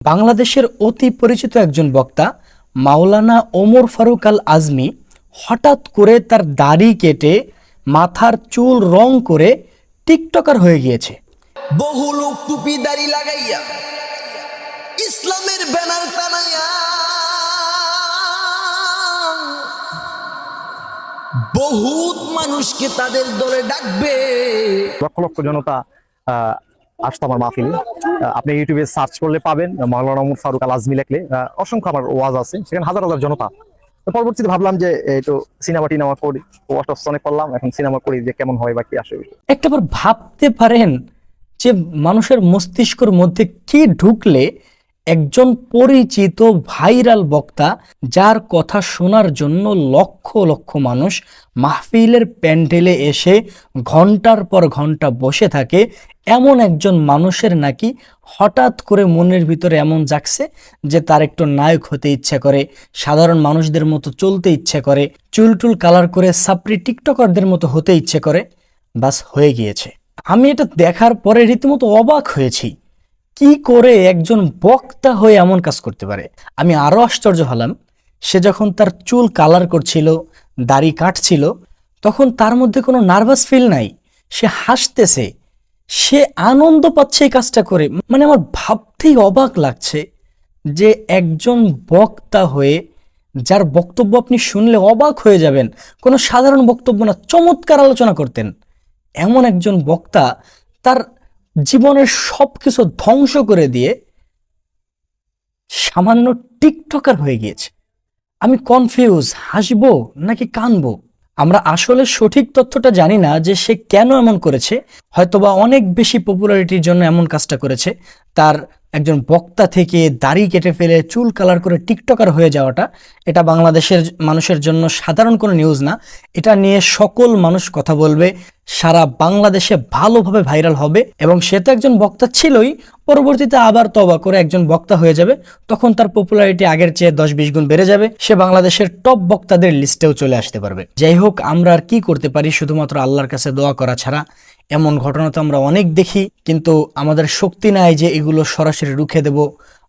বাংলাদেশের অতি পরিচিত একজন বক্তা মাওলানা ওমর ফারুক আল আজমি হঠাৎ করে তার দাড়ি কেটে মাথার চুল রং করে টিকটকার হয়ে গিয়েছে। বহু লোক টুপি দাড়ি লাগাইয়া ইসলামের ব্যানার টানাইয়া বহুত মানুষকে তাদের দলে ডাকবে। লক্ষ লক্ষ জনতা আহ, আসতো আমার মাহফিলে। আপনি ইউটিউবে সার্চ করলে পাবেন মাওলানা মোহাম্মদ ফারুক আল আজমি লেখলে অসংখ্য আমার ওয়াজ আছে, সেখানে হাজার হাজার জনতা। পরবর্তীতে ভাবলাম যে একটু সিনেমা টিনেমা করি ওয়াশ অনেক করলাম এখন সিনেমা করি যে কেমন হয় বা কি আসে। একটাবার ভাবতে পারেন যে মানুষের মস্তিষ্কর মধ্যে কি ঢুকলে একজন পরিচিত ভাইরাল বক্তা যার কথা শোনার জন্য লক্ষ লক্ষ মানুষ মাহফিলের প্যান্ডেলে এসে ঘণ্টার পর ঘণ্টা বসে থাকে। এমন একজন মানুষের নাকি হঠাৎ করে মনের ভিতরে এমন জাগছে যে তার একটু নায়ক হতে ইচ্ছে করে, সাধারণ মানুষদের মতো চলতে ইচ্ছে করে, চুলটুল কালার করে সাপড়ি টিকটকারদের মতো হতে ইচ্ছে করে। বাস হয়ে গিয়েছে। আমি এটা দেখার পরে রীতিমতো অবাক হয়েছি। কি করে একজন বক্তা হয়ে এমন কাজ করতে পারে? আমি আরও আশ্চর্য হলাম। সে যখন তার চুল কালার করছিল, দাড়ি কাটছিল, তখন তার মধ্যে কোনো নার্ভাস ফিল নাই। সে হাসতেছে। সে আনন্দ পাচ্ছে এই কাজটা করে। মানে আমার ভাবতেই অবাক লাগছে যে একজন বক্তা হয়ে, যার বক্তব্য আপনি শুনলে অবাক হয়ে যাবেন, কোনো সাধারণ বক্তব্য না, চমৎকার আলোচনা করতেন। এমন একজন বক্তা তার জীবনের সব কিছু ধ্বংস করে দিয়ে সামান্য টিকটকার হয়ে গিয়েছে। আমি কনফিউজ হাসবো নাকি কানব? আমরা আসলে সঠিক তথ্যটা জানি না যে সে কেন এমন করেছে। হয়তোবা অনেক বেশি পপুলারিটির জন্য এমন কাজটা করেছে। তার একজন বক্তা থেকে দাড়ি কেটে ফেলে চুল কালার করে টিকটকার হয়ে যাওয়াটা, এটা বাংলাদেশের মানুষের জন্য সাধারণ কোনো নিউজ না। এটা নিয়ে সকল মানুষ কথা বলবে, সারা বাংলাদেশে ভালোভাবে ভাইরাল হবে এবং সে তো একজন বক্তা ছিলই, পরবর্তীতে আবার তবা করে একজন বক্তা হয়ে যাবে, তখন তার পপুলারিটি আগের চেয়ে দশ বিশ গুণ বেড়ে যাবে, সে বাংলাদেশের টপ বক্তাদের লিস্টেও চলে আসতে পারবে। যাই হোক, আমরা আর কি করতে পারি, শুধুমাত্র আল্লাহর কাছে দোয়া করা ছাড়া? এমন ঘটনা তো আমরা অনেক দেখি, কিন্তু আমাদের শক্তি নাই যে এগুলো সরাসরি রুখে দেব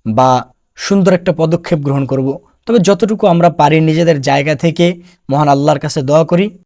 বা সুন্দর একটা পদক্ষেপ গ্রহণ করব। তবে যতটুকু আমরা পারি নিজেদের জায়গা থেকে, মহান আল্লাহর কাছে দোয়া করি।